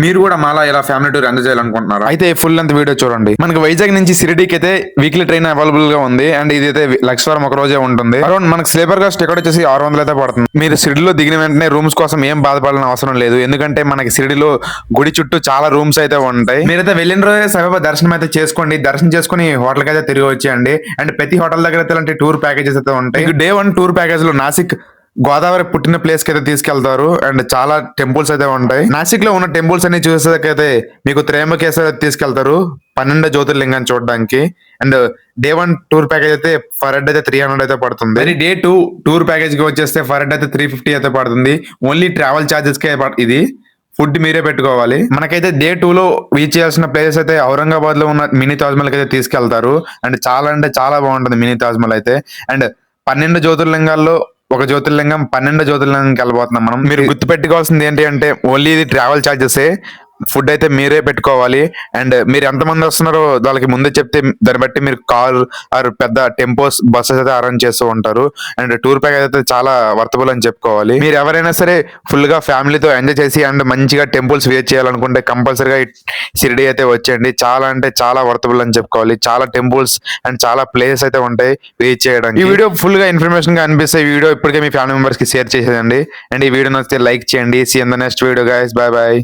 మీరు కూడా మాలా ఇలా ఫ్యామిలీ టూర్ ఎంజాయ్ చేయాలనుకుంటున్నారు? అయితే ఫుల్ లెంత్ వీడియో చూడండి. మనకి వైజాగ్ నుంచి సిరిడీకి అయితే వీక్లీ ట్రైన్ అవైలబుల్గా ఉంది. అండ్ ఇది అయితే లక్షవారం ఒక రోజే ఉంటుంది. అరౌండ్ మనకి స్లీపర్ కాస్ట్ టికెట్ వచ్చేసి ఆరు వందలు అయితే పడుతుంది. మీరు సిరిడిలో దిగిన వెంటనే రూమ్స్ కోసం ఏం బాధపడాలని అవసరం లేదు. ఎందుకంటే మనకి సిరిడిలో గుడి చుట్టూ చాలా రూమ్స్ అయితే ఉంటాయి. మీరైతే వెళ్ళిన రోజే సభ దర్శనం అయితే చేసుకోండి. దర్శనం చేసుకుని హోటల్ అయితే తిరిగి వచ్చేయండి. అండ్ ప్రతి హోటల్ దగ్గర అయితే ఇలాంటి టూర్ ప్యాకేజెస్ అయితే ఉంటాయి. డే వన్ టూర్ ప్యాకేజ్లో నాసిక్ గోదావరి పుట్టిన ప్లేస్కి అయితే తీసుకెళ్తారు. అండ్ చాలా టెంపుల్స్ అయితే ఉంటాయి. నాసిక్లో ఉన్న టెంపుల్స్ అన్ని చూసేదైతే మీకు త్రేమకేశ్వర తీసుకెళ్తారు. పన్నెండు జ్యోతిర్లింగాన్ని చూడడానికి. And day one tour package అయితే ఫర్ హెడ్ అయితే త్రీ హండ్రెడ్ అయితే పడుతుంది. మరి డే టూ టూర్ ప్యాకేజ్కి వచ్చేస్తే ఫర్ హెడ్ అయితే త్రీ ఫిఫ్టీ అయితే పడుతుంది. ఓన్లీ ట్రావెల్ చార్జెస్ కే ఇది. ఫుడ్ మీరే పెట్టుకోవాలి. మనకైతే డే టూ లో వీచ్ చేయాల్సిన ప్లేస్ అయితే ఔరంగాబాద్లో ఉన్న మినీ తాజ్మహల్ అయితే తీసుకెళ్తారు. అండ్ చాలా అంటే చాలా బాగుంటుంది మినీ తాజ్ మహల్ అయితే. అండ్ పన్నెండు జ్యోతిర్లింగాల్లో ఒక జ్యోతిర్లింగం పన్నెండు జ్యోతిర్లింగం వెళ్ళబోతున్నాం మనం. మీరు గుర్తు పెట్టుకోవాల్సింది ఏంటి అంటే ఓన్లీ ఇది ట్రావెల్ చార్జెస్ ఫుడ్ అయితే మీరే పెట్టుకోవాలి. అండ్ మీరు ఎంతమంది వస్తున్నారో వాళ్ళకి ముందే చెప్తే దాన్ని బట్టి మీరు కార్ ఆర్ పెద్ద టెంపోస్ బస్సెస్ అయితే అరేంజ్ చేస్తూ ఉంటారు. అండ్ టూర్ ప్యాకేజ్ అయితే చాలా వర్తబుల్ అని చెప్పుకోవాలి. మీరు ఎవరైనా సరే ఫుల్గా ఫ్యామిలీతో ఎంజాయ్ చేసి అండ్ మంచిగా టెంపుల్స్ విజిట్ చేయాలనుకుంటే కంపల్సరీగా షిరిడి అయితే వచ్చేయండి. చాలా అంటే చాలా వర్తబుల్ అని చెప్పుకోవాలి. చాలా టెంపుల్స్ అండ్ చాలా ప్లేసెస్ అయితే ఉంటాయి విజిట్ చేయడానికి. ఈ వీడియో ఫుల్గా ఇన్ఫర్మేషన్గా అనిపిస్తే ఈ వీడియో ఇప్పటికే మీ ఫ్యామిలీ మెంబర్స్కి షేర్ చేసేయండి. అండ్ ఈ వీడియో నచ్చితే లైక్ చేయండి. See in the next video guys bye bye